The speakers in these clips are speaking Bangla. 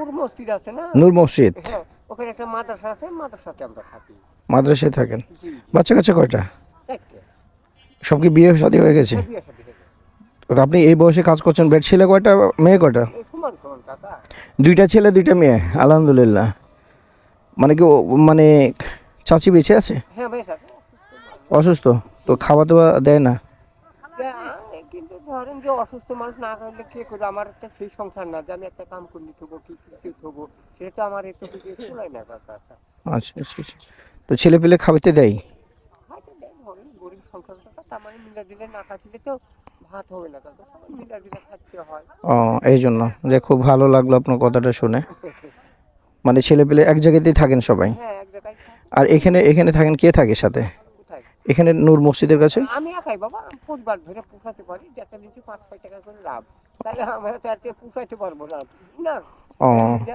নূর মসজিদ আছে না? নূর মসজিদ? হ্যাঁ ওখানে একটা মাদ্রাসা আছে মাদ্রাসাতে আমরা থাকি। মাদ্রাসায় থাকেন? বাচ্চা কাচ্চা কয়টা? সব কি বিয়ে শাদী হয়ে গেছে। তো আপনি এই বয়সে কাজ করছেন বেড ছেলে কয়টা মেয়ে কয়টা? দুইটা ছেলে দুইটা মেয়ে আলহামদুলিল্লাহ। মানে কি মানে চাচি বেঁচে আছে? হ্যাঁ অসুস্থ? তো খাওয়া দাওয়া দেয় না? কিন্তু ধরেন যে অসুস্থ মানুষ না করলে কে করে? আমার একটা সেই সংসার না যে আমি একটা কাম করলি থবো কি কিছু থবো সেটা তো আমার একটু কিছু চলাই না কাকা আচ্ছা আচ্ছা আচ্ছা। তো ছেলে পেলে খাওয়াতে দেয়? হয়তো দেন হবে গরিব সংসার টাকা তার মানে মিলা দিলে না কাটলে তো ভাত হবে না কাকা মিলা দিলে খাচ্ছে হয়। ও এই জন্য যে খুব ভালো লাগল আপনার কথাটা শুনে। মানে ছেলে পেলে এক জায়গাতেই থাকেন সবাই? হ্যাঁ এক জায়গায় আর এখানে এখানে থাকেন কে থাকে সাথে? এখানে নূর মসজিদের কাছে? আমি একাই বাবা পরিবার ধরে পোষাতে পারি যাতে নিচে পাঁচ ছয় টাকা করে লাভ। তাহলে আমরা তো আর কেউ পোষাইতে পারব না না। ও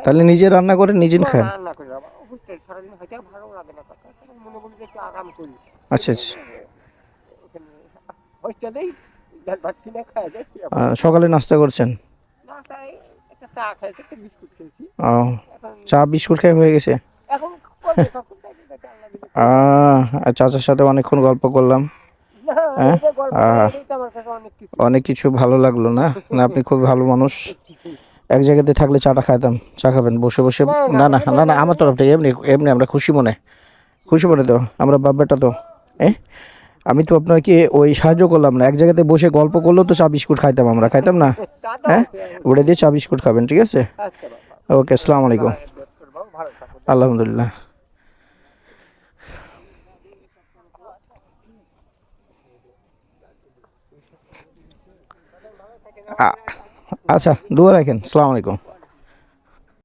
তাহলে নিজে রান্না করে নিজে খান রান্না করে বাবা। হোস্টেল সারাদিন হয়তো ভালো লাগে না তখন মনে যে একটু আরাম করি। আচ্ছা আচ্ছা। হোস্টেলেই ডাল ভাত কিনে খাওয়া যায় সকালে নাস্তা করছেন? না তাই একটা চা খাইছে একটা বিস্কুট খেয়েছি। ও চা বিস্কুট খাই হয়ে গেছে? এখন চাচার সাথে অনেকক্ষণ গল্প করলাম। হ্যাঁ? অনেক কিছু ভালো লাগল না? না আপনি খুব ভালো মানুষ। এক জায়গাতে থাকলে চাটা খাইতাম চা খাবেন বসে বসে না না না না আমার তরফ থেকে এমনি এমনি আমরা খুশি মনে। খুশি মনে তো আমরা বাব্বাটা তো। এ? আমি তো আপনাকে ওই সাহায্য করলাম না। এক জায়গাতে বসে গল্প করলেও তো চা বিস্কুট খাইতাম আমরা। খাইতাম না? হ্যাঁ। ওটা দিয়ে চা বিস্কুট খাবেন ঠিক আছে? আচ্ছা ওকে আসসালামু আলাইকুম। আলহামদুলিল্লাহ। আচ্ছা দোয়া রাখেন আসসালামু আলাইকুম